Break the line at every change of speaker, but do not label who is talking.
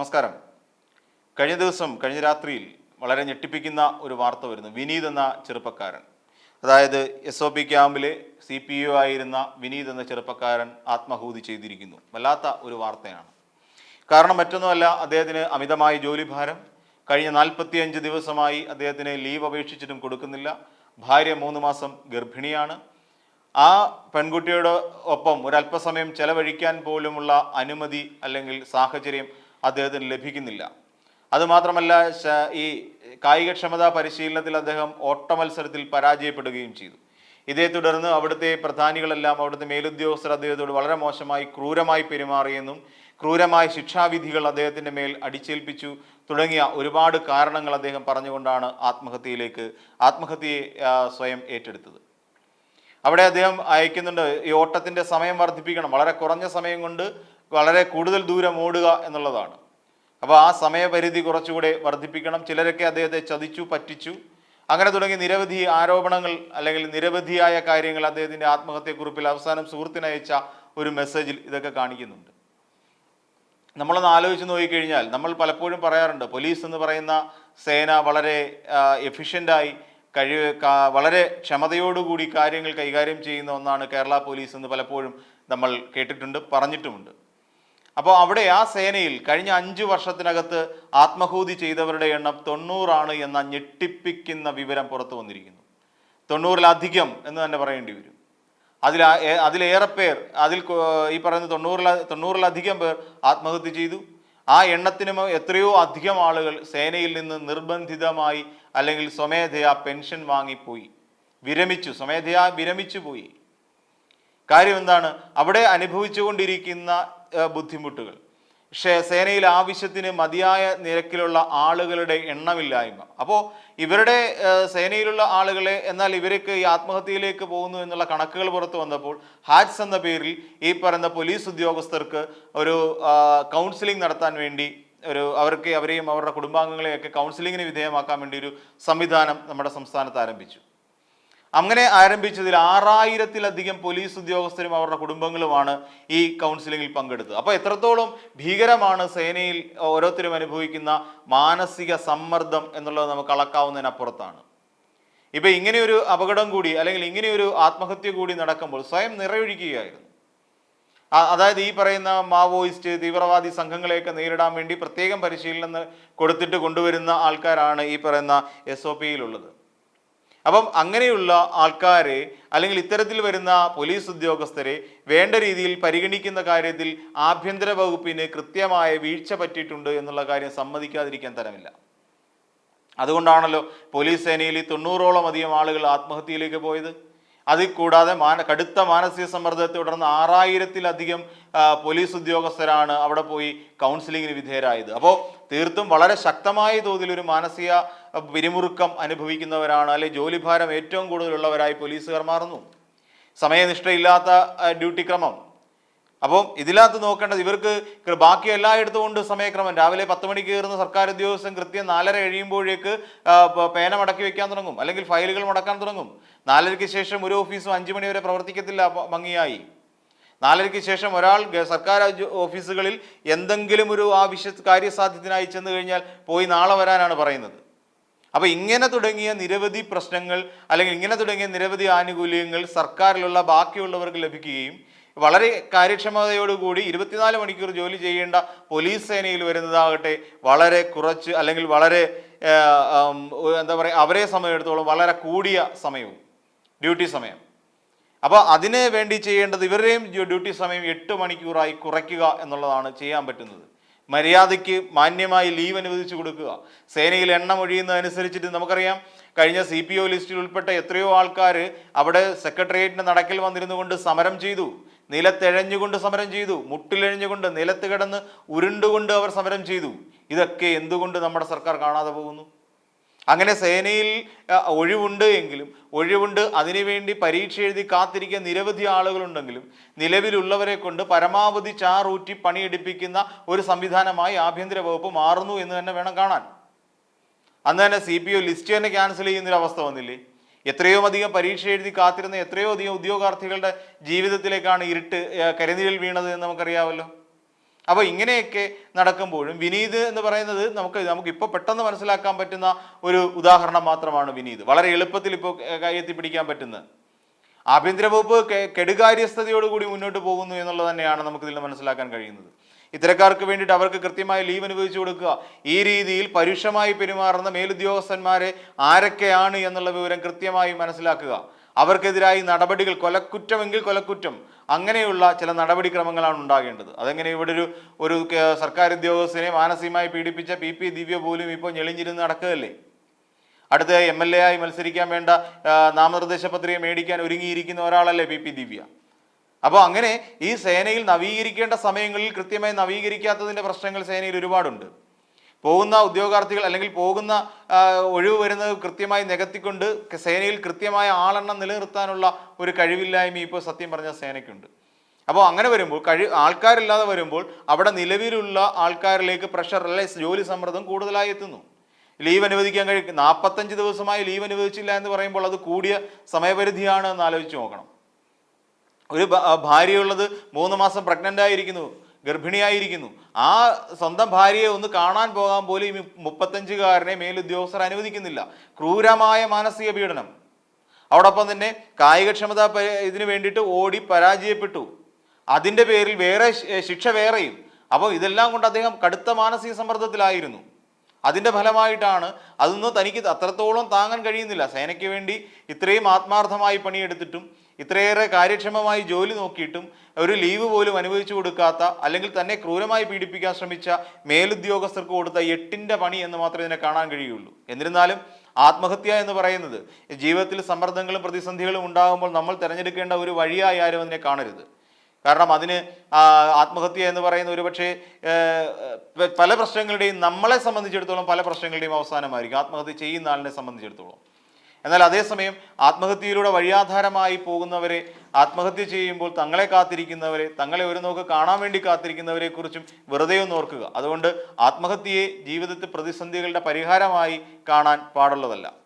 നമസ്കാരം. കഴിഞ്ഞ ദിവസം കഴിഞ്ഞ രാത്രിയിൽ വളരെ ഞെട്ടിപ്പിക്കുന്ന ഒരു വാർത്ത വരുന്നു. വിനീത് എന്ന ചെറുപ്പക്കാരൻ. അതായത് എസ് ഒ പി ക്യാമ്പിലെ സി പി യു ആയിരുന്ന വിനീത് എന്ന ചെറുപ്പക്കാരൻ ആത്മഹൂതി ചെയ്തിരിക്കുന്നു. വല്ലാത്ത ഒരു വാർത്തയാണ്. കാരണം മറ്റൊന്നുമല്ല അദ്ദേഹത്തിന് അമിതമായ ജോലിഭാരം. കഴിഞ്ഞ നാൽപ്പത്തിയഞ്ച് ദിവസമായി അദ്ദേഹത്തിന് ലീവ് അപേക്ഷിച്ചിട്ടും കൊടുക്കുന്നില്ല. ഭാര്യ മൂന്ന് മാസം ഗർഭിണിയാണ്. ആ പെൺകുട്ടിയുടെ ഒപ്പം ഒരല്പസമയം ചെലവഴിക്കാൻ പോലുമുള്ള അനുമതി അല്ലെങ്കിൽ സാഹചര്യം അദ്ദേഹത്തിന് ലഭിക്കുന്നില്ല. അതുമാത്രമല്ല ഈ കായികക്ഷമതാ പരിശീലനത്തിൽ അദ്ദേഹം ഓട്ട മത്സരത്തിൽ പരാജയപ്പെടുകയും ചെയ്തു. ഇതേ തുടർന്ന് അവിടുത്തെ പ്രധാനികളെല്ലാം അവിടുത്തെ മേലുദ്യോഗസ്ഥർ അദ്ദേഹത്തോട് വളരെ മോശമായി ക്രൂരമായി പെരുമാറിയെന്നും ക്രൂരമായ ശിക്ഷാവിധികൾ അദ്ദേഹത്തിന്റെ മേൽ അടിച്ചേൽപ്പിച്ചു. തുടങ്ങിയ ഒരുപാട് കാരണങ്ങൾ അദ്ദേഹം പറഞ്ഞുകൊണ്ടാണ് ആത്മഹത്യയിലേക്ക് ആത്മഹത്യയെ സ്വയം ഏറ്റെടുത്തത്. അവിടെ അദ്ദേഹം അയക്കുന്നുണ്ട് ഈ ഓട്ടത്തിന്റെ സമയം വർദ്ധിപ്പിക്കണം. വളരെ കുറഞ്ഞ സമയം കൊണ്ട് വളരെ കൂടുതൽ ദൂരം ഓടുക എന്നുള്ളതാണ്. അപ്പോൾ ആ സമയപരിധി കുറച്ചുകൂടെ വർദ്ധിപ്പിക്കണം. ചിലരൊക്കെ അദ്ദേഹത്തെ ചതിച്ചു പറ്റിച്ചു. അങ്ങനെ തുടങ്ങി നിരവധി ആരോപണങ്ങൾ അല്ലെങ്കിൽ നിരവധിയായ കാര്യങ്ങൾ അദ്ദേഹത്തിന്റെ ആത്മഹത്യക്കുറിപ്പിൽ അവസാനം സുഹൃത്തിനയച്ച ഒരു മെസ്സേജിൽ ഇതൊക്കെ കാണിക്കുന്നുണ്ട്. നമ്മളൊന്ന് ആലോചിച്ച് നോക്കിക്കഴിഞ്ഞാൽ നമ്മൾ പലപ്പോഴും പറയാറുണ്ട് പോലീസ് എന്ന് പറയുന്ന സേന വളരെ എഫിഷ്യന്റായി കഴിവ് കാ- വളരെ ക്ഷമതയോടുകൂടി കാര്യങ്ങൾ കൈകാര്യം ചെയ്യുന്ന ഒന്നാണ് കേരള പോലീസ് എന്ന് പലപ്പോഴും നമ്മൾ കേട്ടിട്ടുണ്ട് പറഞ്ഞിട്ടുമുണ്ട്. അപ്പോൾ അവിടെ ആ സേനയിൽ കഴിഞ്ഞ അഞ്ചു വർഷത്തിനകത്ത് ആത്മഹൂതി ചെയ്തവരുടെ എണ്ണം തൊണ്ണൂറാണ് എന്ന ഞെട്ടിപ്പിക്കുന്ന വിവരം പുറത്തു വന്നിരിക്കുന്നു. തൊണ്ണൂറിലധികം എന്ന് തന്നെ പറയേണ്ടി വരും. അതിൽ അതിലേറെ പേർ അതിൽ ഈ പറയുന്ന തൊണ്ണൂറിൽ തൊണ്ണൂറിലധികം പേർ ആത്മഹത്യ ചെയ്തു. ആ എണ്ണത്തിനും എത്രയോ അധികം ആളുകൾ സേനയിൽ നിന്ന് നിർബന്ധിതമായി അല്ലെങ്കിൽ സ്വമേധയാ പെൻഷൻ വാങ്ങിപ്പോയി. വിരമിച്ചു സ്വമേധയാ വിരമിച്ചു പോയി. കാര്യം എന്താണ്? അവിടെ അനുഭവിച്ചുകൊണ്ടിരിക്കുന്ന ബുദ്ധിമുട്ടുകൾ. പക്ഷേ സേനയിൽ ആവശ്യത്തിന് മതിയായ നിരക്കിലുള്ള ആളുകളുടെ എണ്ണമില്ലായ്മ. അപ്പോൾ ഇവരുടെ സേനയിലുള്ള ആളുകളെ എന്നാൽ ഇവർക്ക് ഈ ആത്മഹത്യയിലേക്ക് പോകുന്നു എന്നുള്ള കണക്കുകൾ പുറത്തു വന്നപ്പോൾ ഹാറ്റ്സ് എന്ന പേരിൽ ഈ പറയുന്ന പോലീസ് ഉദ്യോഗസ്ഥർക്ക് ഒരു കൗൺസിലിംഗ് നടത്താൻ വേണ്ടി ഒരു അവർക്ക് അവരെയും അവരുടെ കുടുംബാംഗങ്ങളെയൊക്കെ കൗൺസിലിങ്ങിന് വിധേയമാക്കാൻ വേണ്ടി ഒരു സംവിധാനം നമ്മുടെ സംസ്ഥാനത്ത് ആരംഭിച്ചു. അങ്ങനെ ആരംഭിച്ചതിൽ ആറായിരത്തിലധികം പോലീസ് ഉദ്യോഗസ്ഥരും അവരുടെ കുടുംബങ്ങളുമാണ് ഈ കൗൺസിലിംഗിൽ പങ്കെടുത്തത്. അപ്പോൾ എത്രത്തോളം ഭീകരമാണ് സേനയിൽ ഓരോരുത്തരും അനുഭവിക്കുന്ന മാനസിക സമ്മർദ്ദം എന്നുള്ളത് നമുക്ക് അളക്കാവുന്നതിനപ്പുറത്താണ്. ഇപ്പൊ ഇങ്ങനെയൊരു അപകടം കൂടി അല്ലെങ്കിൽ ഇങ്ങനെയൊരു ആത്മഹത്യ കൂടി നടക്കുമ്പോൾ സ്വയം നിറയൊഴിക്കുകയായിരുന്നു. അതായത് ഈ പറയുന്ന മാവോയിസ്റ്റ് തീവ്രവാദി സംഘങ്ങളെയൊക്കെ നേരിടാൻ വേണ്ടി പ്രത്യേകം പരിശീലനം കൊടുത്തിട്ട് കൊണ്ടുവരുന്ന ആൾക്കാരാണ് ഈ പറയുന്ന എസ് ഒ പിയിലുള്ളത് അപ്പം അങ്ങനെയുള്ള ആൾക്കാരെ അല്ലെങ്കിൽ ഇത്തരത്തിൽ വരുന്ന പോലീസ് ഉദ്യോഗസ്ഥരെ വേണ്ട രീതിയിൽ പരിഗണിക്കുന്ന കാര്യത്തിൽ ആഭ്യന്തര വകുപ്പിന് കൃത്യമായ വീഴ്ച പറ്റിയിട്ടുണ്ട് എന്നുള്ള കാര്യം സമ്മതിക്കാതിരിക്കാൻ തരമില്ല. അതുകൊണ്ടാണല്ലോ പോലീസ് സേനയിൽ തൊണ്ണൂറോളം അധികം ആളുകൾ ആത്മഹത്യയിലേക്ക് പോയത്. അതിൽ കൂടാതെ മാന കടുത്ത മാനസിക സമ്മർദ്ദത്തെ തുടർന്ന് ആറായിരത്തിലധികം പോലീസ് ഉദ്യോഗസ്ഥരാണ് അവിടെ പോയി കൗൺസിലിങ്ങിന് വിധേയരായത്. അപ്പോൾ തീർത്തും വളരെ ശക്തമായ തോതിൽ ഒരു മാനസിക പിരിമുറുക്കം അനുഭവിക്കുന്നവരാണ് അല്ലെ ജോലിഭാരം ഏറ്റവും കൂടുതലുള്ളവരായി പോലീസുകാർ മാറുന്നു. സമയനിഷ്ഠയില്ലാത്ത ഡ്യൂട്ടി ക്രമം അപ്പം ഇതിനകത്ത് നോക്കേണ്ടത് ഇവർക്ക് ബാക്കി എല്ലായിടത്തും ഉണ്ട് സമയക്രമം. രാവിലെ പത്ത് മണിക്ക് കയറുന്ന സർക്കാർ ഉദ്യോഗസ്ഥൻ കൃത്യം നാലര കഴിയുമ്പോഴേക്ക് പേന മടക്കി വെക്കാൻ തുടങ്ങും. അല്ലെങ്കിൽ ഫയലുകൾ മടക്കാൻ തുടങ്ങും. നാലരയ്ക്ക് ശേഷം ഒരു ഓഫീസും അഞ്ചു മണി വരെ പ്രവർത്തിക്കത്തില്ല ഭംഗിയായി. നാലരയ്ക്ക് ശേഷം ഒരാൾ സർക്കാർ ഓഫീസുകളിൽ എന്തെങ്കിലും ഒരു ആവശ്യ കാര്യസാധ്യത്തിനായി ചെന്ന് കഴിഞ്ഞാൽ പോയി നാളെ വരാനാണ് പറയുന്നത്. അപ്പൊ ഇങ്ങനെ തുടങ്ങിയ നിരവധി പ്രശ്നങ്ങൾ അല്ലെങ്കിൽ ഇങ്ങനെ തുടങ്ങിയ നിരവധി ആനുകൂല്യങ്ങൾ സർക്കാരിലുള്ള ബാക്കിയുള്ളവർക്ക് ലഭിക്കുകയും വളരെ കാര്യക്ഷമതയോടുകൂടി ഇരുപത്തിനാല് മണിക്കൂർ ജോലി ചെയ്യേണ്ട പോലീസ് സേനയിൽ വരുന്നതാകട്ടെ വളരെ കുറച്ച് അല്ലെങ്കിൽ വളരെ എന്താ പറയുക അവരെ സമയമെടുത്തോളം വളരെ കൂടിയ സമയവും ഡ്യൂട്ടി സമയം. അപ്പോൾ അതിന് വേണ്ടി ചെയ്യേണ്ടത് ഇവരുടെയും ഡ്യൂട്ടി സമയം എട്ട് മണിക്കൂറായി കുറയ്ക്കുക എന്നുള്ളതാണ് ചെയ്യാൻ പറ്റുന്നത്. മര്യാദയ്ക്ക് മാന്യമായി ലീവ് അനുവദിച്ചു കൊടുക്കുക. സേനയിൽ എണ്ണം ഒഴിയുന്നതനുസരിച്ചിട്ട് നമുക്കറിയാം കഴിഞ്ഞ സി പി ഒ ലിസ്റ്റിൽ ഉൾപ്പെട്ട എത്രയോ ആൾക്കാർ അവിടെ സെക്രട്ടേറിയറ്റിന്റെ നടക്കിൽ വന്നിരുന്നു കൊണ്ട് സമരം ചെയ്തു. നിലത്തെഴഞ്ഞുകൊണ്ട് സമരം ചെയ്തു മുട്ടിലെഴഞ്ഞുകൊണ്ട് നിലത്ത് കിടന്ന് ഉരുണ്ടുകൊണ്ട് അവർ സമരം ചെയ്തു. ഇതൊക്കെ എന്തുകൊണ്ട് നമ്മുടെ സർക്കാർ കാണാതെ പോകുന്നു? അങ്ങനെ സേനയിൽ ഒഴിവുണ്ട് എങ്കിലും ഒഴിവുണ്ട് അതിനുവേണ്ടി പരീക്ഷ എഴുതി കാത്തിരിക്കുന്ന നിരവധി ആളുകളുണ്ടെങ്കിലും നിലവിലുള്ളവരെ കൊണ്ട് പരമാവധി ചാറൂറ്റി പണിയെടുപ്പിക്കുന്ന ഒരു സംവിധാനമായി ആഭ്യന്തര വകുപ്പ് മാറുന്നു എന്ന് തന്നെ വേണം കാണാൻ. അന്ന് തന്നെ സി പി ഒ ലിസ്റ്റ് തന്നെ ക്യാൻസൽ ചെയ്യുന്നൊരു അവസ്ഥ വന്നില്ലേ? എത്രയോ അധികം പരീക്ഷ എഴുതി കാത്തിരുന്ന എത്രയോ അധികം ഉദ്യോഗാർത്ഥികളുടെ ജീവിതത്തിലേക്കാണ് ഇരുട്ട് കരിനിഴൽ വീണത് എന്ന് നമുക്കറിയാമല്ലോ. അപ്പോൾ ഇങ്ങനെയൊക്കെ നടക്കുമ്പോഴും വിനീത് എന്ന് പറയുന്നത് നമുക്ക് നമുക്ക് ഇപ്പോൾ പെട്ടെന്ന് മനസ്സിലാക്കാൻ പറ്റുന്ന ഒരു ഉദാഹരണം മാത്രമാണ് വിനീത്. വളരെ എളുപ്പത്തിൽ ഇപ്പോൾ കയ്യെത്തി പിടിക്കാൻ പറ്റുന്നത്. ആഭ്യന്തര വകുപ്പ് കെടുകാര്യസ്ഥതയോടുകൂടി മുന്നോട്ട് പോകുന്നു എന്നുള്ളത് തന്നെയാണ് നമുക്കിതിൽ മനസ്സിലാക്കാൻ കഴിയുന്നത്. ഇത്തരക്കാർക്ക് വേണ്ടിയിട്ട് അവർക്ക് കൃത്യമായ ലീവ് അനുവദിച്ചു കൊടുക്കുക. ഈ രീതിയിൽ പരുഷമായി പെരുമാറുന്ന മേലുദ്യോഗസ്ഥന്മാരെ ആരൊക്കെയാണ് എന്നുള്ള വിവരം കൃത്യമായി മനസ്സിലാക്കുക. അവർക്കെതിരായി നടപടികൾ കൊലക്കുറ്റമെങ്കിൽ കൊലക്കുറ്റം അങ്ങനെയുള്ള ചില നടപടിക്രമങ്ങളാണ് ഉണ്ടാകേണ്ടത്. അതെങ്ങനെ ഇവിടെ ഒരു ഒരു സർക്കാർ ഉദ്യോഗസ്ഥനെ മാനസികമായി പീഡിപ്പിച്ച പി പി ദിവ്യ പോലും ഇപ്പോൾ ഞെളിഞ്ഞിരുന്ന് നടക്കുകയല്ലേ? അടുത്ത എം എൽ എ ആയി മത്സരിക്കാൻ വേണ്ട നാമനിർദ്ദേശ പത്രിക മേടിക്കാൻ ഒരുങ്ങിയിരിക്കുന്ന ഒരാളല്ലേ പി പി ദിവ്യ? അപ്പോൾ അങ്ങനെ ഈ സേനയിൽ നവീകരിക്കേണ്ട സമയങ്ങളിൽ കൃത്യമായി നവീകരിക്കാത്തതിന്റെ പ്രശ്നങ്ങൾ സേനയിൽ ഒരുപാടുണ്ട്. പോകുന്ന ഉദ്യോഗാർത്ഥികൾ അല്ലെങ്കിൽ പോകുന്ന ഒഴിവ് വരുന്നത് കൃത്യമായി നികത്തിക്കൊണ്ട് സേനയിൽ കൃത്യമായ ആളെണ്ണം നിലനിർത്താനുള്ള ഒരു കഴിവില്ലായ്മ ഇപ്പോൾ സത്യം പറഞ്ഞ സേനയ്ക്കുണ്ട്. അപ്പോൾ അങ്ങനെ വരുമ്പോൾ കഴി ആൾക്കാരില്ലാതെ വരുമ്പോൾ അവിടെ നിലവിലുള്ള ആൾക്കാരിലേക്ക് പ്രഷർ അല്ലെ ജോലി സമ്മർദ്ദം കൂടുതലായി എത്തുന്നു. ലീവ് അനുവദിക്കാൻ കഴിയും നാൽപ്പത്തഞ്ച് ദിവസമായി ലീവ് അനുവദിച്ചില്ല എന്ന് പറയുമ്പോൾ അത് കൂടിയ സമയപരിധിയാണ് എന്ന് ആലോചിച്ച് നോക്കണം. ഒരു ഭാര്യയുള്ളത് മൂന്ന് മാസം പ്രഗ്നന്റ് ആയിരിക്കുന്നു ഗർഭിണിയായിരിക്കുന്നു. ആ സ്വന്തം ഭാര്യയെ ഒന്ന് കാണാൻ പോകാൻ പോലും ഈ മുപ്പത്തഞ്ചുകാരനെ മേലുദ്യോഗസ്ഥർ അനുവദിക്കുന്നില്ല. ക്രൂരമായ മാനസിക പീഡനം. അതോടൊപ്പം തന്നെ കായികക്ഷമത ഇതിനു വേണ്ടിയിട്ട് ഓടി പരാജയപ്പെട്ടു. അതിന്റെ പേരിൽ വേറെ ശിക്ഷ വേറെയും. അപ്പോൾ ഇതെല്ലാം കൊണ്ട് അദ്ദേഹം കടുത്ത മാനസിക സമ്മർദ്ദത്തിലായിരുന്നു. അതിന്റെ ഫലമായിട്ടാണ് അതൊന്നും തനിക്ക് അത്രത്തോളം താങ്ങാൻ കഴിയുന്നില്ല. സേനയ്ക്ക് വേണ്ടി ഇത്രയും ആത്മാർത്ഥമായി പണിയെടുത്തിട്ടും ഇത്രയേറെ കാര്യക്ഷമമായി ജോലി നോക്കിയിട്ടും ഒരു ലീവ് പോലും അനുവദിച്ചു കൊടുക്കാത്ത അല്ലെങ്കിൽ തന്നെ ക്രൂരമായി പീഡിപ്പിക്കാൻ ശ്രമിച്ച മേലുദ്യോഗസ്ഥർക്ക് കൊടുത്ത എട്ടിന്റെ പണി എന്ന് മാത്രമേ ഇതിനെ കാണാൻ കഴിയുള്ളൂ. എന്നിരുന്നാലും ആത്മഹത്യ എന്ന് പറയുന്നത് ജീവിതത്തിൽ സമ്മർദ്ദങ്ങളും പ്രതിസന്ധികളും ഉണ്ടാകുമ്പോൾ നമ്മൾ തിരഞ്ഞെടുക്കേണ്ട ഒരു വഴിയായി ആരും അതിനെ കാണരുത്. കാരണം അതിന് ആത്മഹത്യ എന്ന് പറയുന്ന ഒരുപക്ഷെ പക്ഷേ പല പ്രശ്നങ്ങളുടെയും നമ്മളെ സംബന്ധിച്ചിടത്തോളം പല പ്രശ്നങ്ങളുടെയും അവസാനമായിരിക്കും. ആത്മഹത്യ ചെയ്യുന്ന ആളിനെ സംബന്ധിച്ചിടത്തോളം. എന്നാൽ അതേസമയം ആത്മഹത്യയിലൂടെ വഴിയാധാരമായി പോകുന്നവരെ ആത്മഹത്യ ചെയ്യുമ്പോൾ തങ്ങളെ കാത്തിരിക്കുന്നവരെ തങ്ങളെ ഒരു നോക്ക് കാണാൻ വേണ്ടി കാത്തിരിക്കുന്നവരെ കുറിച്ചും വെറുതെ ഒന്ന് ഓർക്കുക. അതുകൊണ്ട് ആത്മഹത്യയെ ജീവിതത്തിൽ പ്രതിസന്ധികളുടെ പരിഹാരമായി കാണാൻ പാടുള്ളതല്ല.